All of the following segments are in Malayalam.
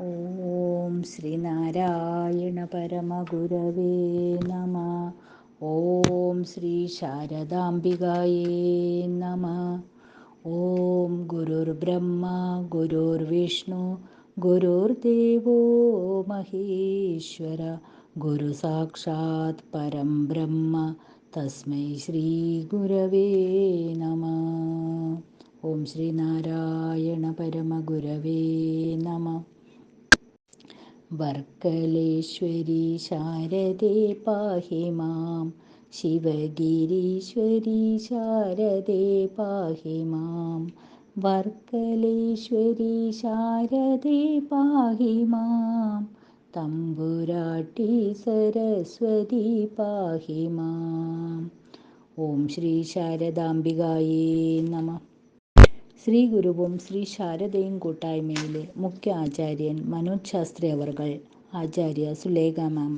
ഓം ശ്രീനാരായണ പരമഗുരവേ നമ. ഓം ശ്രീ ശാരദാംബികായേ നമ. ഓം ഗുരുർബ്രഹ്മ ഗുരുർവിഷ്ണു ഗുരുർദേവോ മഹേശ്വര ഗുരു സാക്ഷാത് പരം ബ്രഹ്മ തസ്മൈ ശ്രീ ഗുരവേ നമ. ഓം ശ്രീനാരായണ പരമഗുരവേ നമ. വർക്കലേശ്വരി ശാരദേ പാഹി മാം. ശിവഗിരീശ്വരി ശാരദേ പാഹി മാം. വർക്കലേശ്വരി ശാരദേ പാഹി മാം. തമ്പുരാട്ടി സരസ്വതി പാഹി മാം. ഓം ശ്രീ ശാരദാംബികായേ നമ. ശ്രീ ഗുരുവും ശ്രീ ശാരദയും കൂട്ടായ്മയിലെ മുഖ്യ ആചാര്യൻ മനോജ് ശാസ്ത്രി അവർകൾ ആചാര്യ സുലേഖ മാം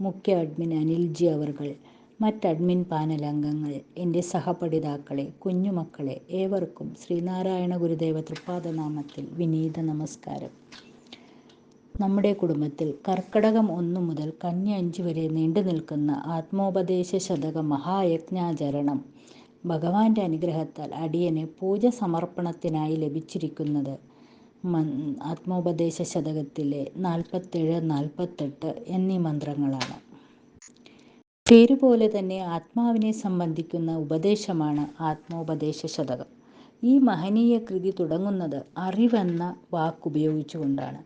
മുഖ്യ അഡ്മിൻ അനിൽജി അവർകൾ മറ്റ് അഡ്മിൻ പാനൽ അംഗങ്ങൾ എന്റെ സഹപഠിതാക്കളെ കുഞ്ഞുമക്കളെ ഏവർക്കും ശ്രീനാരായണ ഗുരുദേവ തൃപ്പാദനാമത്തിൽ വിനീത നമസ്കാരം. നമ്മുടെ കുടുംബത്തിൽ കർക്കടകം ഒന്നു മുതൽ കന്യ അഞ്ച് വരെ നീണ്ടു നിൽക്കുന്ന ആത്മോപദേശ ശതക മഹായജ്ഞാചരണം ഭഗവാന്റെ അനുഗ്രഹത്താൽ അടിയന് പൂജ സമർപ്പണത്തിനായി ലഭിച്ചിരിക്കുന്നത്. ആത്മോപദേശ ശതകത്തിലെ നാൽപ്പത്തേഴ് നാൽപ്പത്തെട്ട് എന്നീ മന്ത്രങ്ങളാണ്. പേരുപോലെ തന്നെ ആത്മാവിനെ സംബന്ധിക്കുന്ന ഉപദേശമാണ് ആത്മോപദേശ ശതകം. ഈ മഹനീയ കൃതി തുടങ്ങുന്നത് അറിവെന്ന വാക്കുപയോഗിച്ചുകൊണ്ടാണ്.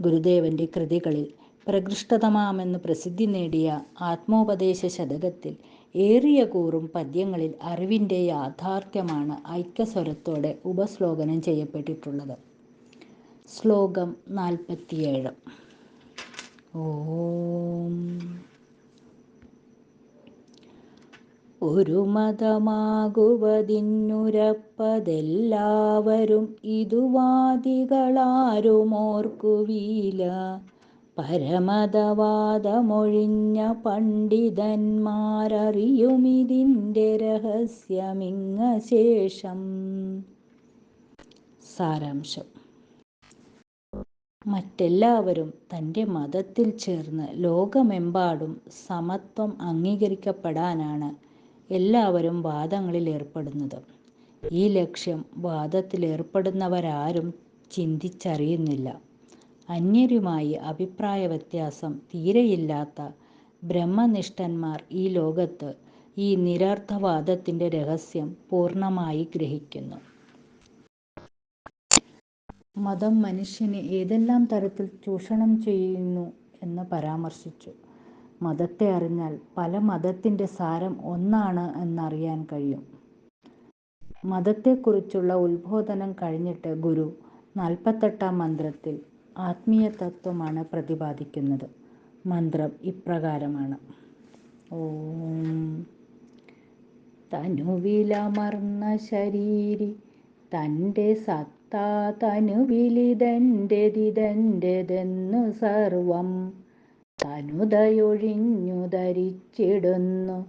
ഗുരുദേവന്റെ കൃതികളിൽ പ്രകൃഷ്ടതമാമെന്ന് പ്രസിദ്ധി നേടിയ ആത്മോപദേശ ശതകത്തിൽ ഏറിയ കൂറും പദ്യങ്ങളിൽ അറിവിന്റെ യാഥാർത്ഥ്യമാണ് ഐക്യസ്വരത്തോടെ ഉപശ്ലോകനം ചെയ്യപ്പെട്ടിട്ടുള്ളത്. ശ്ലോകം നാൽപ്പത്തിയേഴ്. ഓം. ഒരു മതമാകുവതിന്നുരപ്പതെല്ലാവരും ഇതുവാദികളാരുമോർക്കുവീല. പരമതവാദമൊഴിഞ്ഞ പണ്ഡിതന്മാരറിയുമിതിന്റെ രഹസ്യമിങ്ങ ശേഷം. സാരാംശം. മറ്റെല്ലാവരും തന്റെ മതത്തിൽ ചേർന്ന് ലോകമെമ്പാടും സമത്വം അംഗീകരിക്കപ്പെടാനാണ് എല്ലാവരും വാദങ്ങളിൽ ഏർപ്പെടുന്നത്. ഈ ലക്ഷ്യം വാദത്തിലേർപ്പെടുന്നവരാരും ചിന്തിച്ചറിയുന്നില്ല. അന്യരുമായി അഭിപ്രായ വ്യത്യാസം തീരെയില്ലാത്ത ബ്രഹ്മനിഷ്ഠന്മാർ ഈ ലോകത്ത് ഈ നിരർത്ഥവാദത്തിന്റെ രഹസ്യം പൂർണമായി ഗ്രഹിക്കുന്നു. മതം മനുഷ്യനെ ഏതെല്ലാം തരത്തിൽ ചൂഷണം ചെയ്യുന്നു എന്ന് പരാമർശിച്ചു. മതത്തെ അറിഞ്ഞാൽ പല മതത്തിന്റെ സാരം ഒന്നാണ് എന്നറിയാൻ കഴിയും. മതത്തെക്കുറിച്ചുള്ള ഉത്ബോധനം കഴിഞ്ഞിട്ട് ഗുരു നാൽപ്പത്തെട്ടാം മന്ത്രത്തിൽ ആത്മീയ തത്വമാണ് പ്രതിപാദിക്കുന്നത്. മന്ത്രം ഇപ്രകാരമാണ്. ഓം. തനുവിലമർന്ന ശരീരി തന്റെ സത്താ തനുവിലിതന്റെതിതന്റെതെന്നു സർവം തനുതയൊഴിഞ്ഞു ധരിച്ചിടുന്നു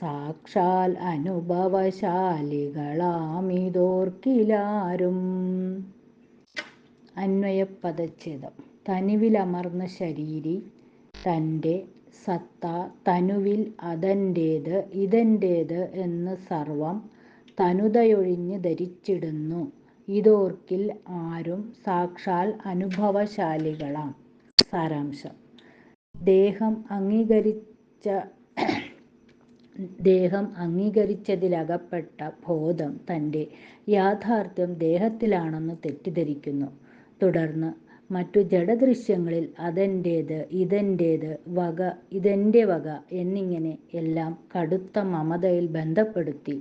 സാക്ഷാൽ അനുഭവശാലികളാമിതോർക്കിലാരും. അന്വയപദച്ഛേദം തനുവിലമർന്ന ശരീരി തന്റെ സത്ത തനുവിൽ അതന്റേത് ഇതെന്റേത് എന്ന് സർവം തനുതയൊഴിഞ്ഞ് ധരിച്ചിടുന്നു. ഇതോർക്കിൽ ആരും സാക്ഷാൽ അനുഭവശാലികളാം. സാരാംശം. ദേഹം അംഗീകരിച്ച ദേഹം അംഗീകരിച്ചതിലകപ്പെട്ട ബോധം തന്റെ യാഥാർത്ഥ്യം ദേഹത്തിലാണെന്ന് തെറ്റിദ്ധരിക്കുന്നു. തുടർന്ന് മറ്റു ജഡദൃശ്യങ്ങളിൽ അതെന്റേത് ഇതെന്റേത് വക ഇതെന്റെ വക എന്നിങ്ങനെ എല്ലാം കടുത്ത മമതയിൽ ബന്ധപ്പെടുത്തി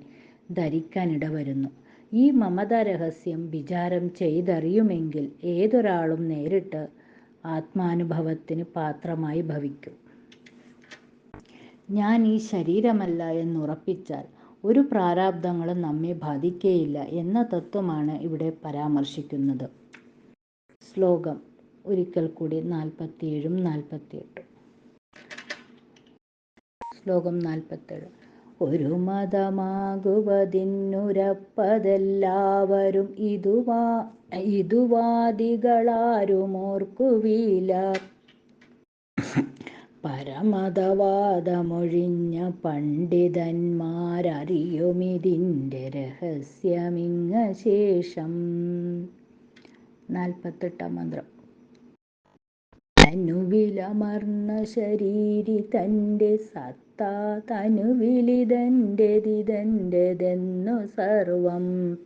ധരിക്കാനിടവരുന്നു. ഈ മമത രഹസ്യം വിചാരം ചെയ്തറിയുമെങ്കിൽ ഏതൊരാളും നേരിട്ട് ആത്മാനുഭവത്തിന് പാത്രമായി ഭവിക്കും. ഞാൻ ഈ ശരീരമല്ല എന്നുറപ്പിച്ചാൽ ഒരു പ്രാരാബ്ദങ്ങളും നമ്മെ ബാധിക്കുകയില്ല എന്ന തത്വമാണ് ഇവിടെ പരാമർശിക്കുന്നത്. ശ്ലോകം. ഒരിക്കൽ കൂടി നാൽപ്പത്തിയേഴും നാൽപ്പത്തിയെട്ടും. ശ്ലോകം നാൽപ്പത്തേഴ്. ഒരു മതമാകുവതിന്നുരപ്പതെല്ലാവരും ഇതുവാ ഇതുവാദികളാരുമോർക്കുവീല. പരമതവാദമൊഴിഞ്ഞ പണ്ഡിതന്മാരറിയുമിതിന്റെ രഹസ്യമിങ്ങ ശേഷം നാൽപ്പത്തെട്ടാം മന്ത്രം. തനുവിലമർന്ന ശരീരി തന്റെ സത്ത തനുവിലിതന്റെതിതന്റെതെന്നു സർവം.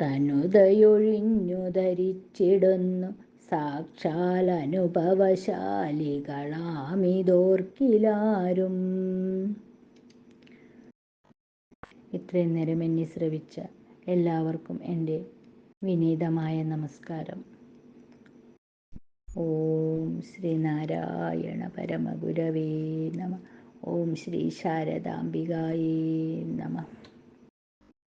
തനുതയൊഴിഞ്ഞു ധരിച്ചിടുന്നു സാക്ഷാൽ അനുഭവശാലികളാമിതോർക്കിലാരും ഇത്രയും നേരം എന്നെ ശ്രവിച്ച എല്ലാവർക്കും എന്റെ വിനീതമായ നമസ്കാരം. ഓം ശ്രീനാരായണ പരമഗുരവേ നമ. ഓം ശ്രീ ശാരദാംബികായേ നമ.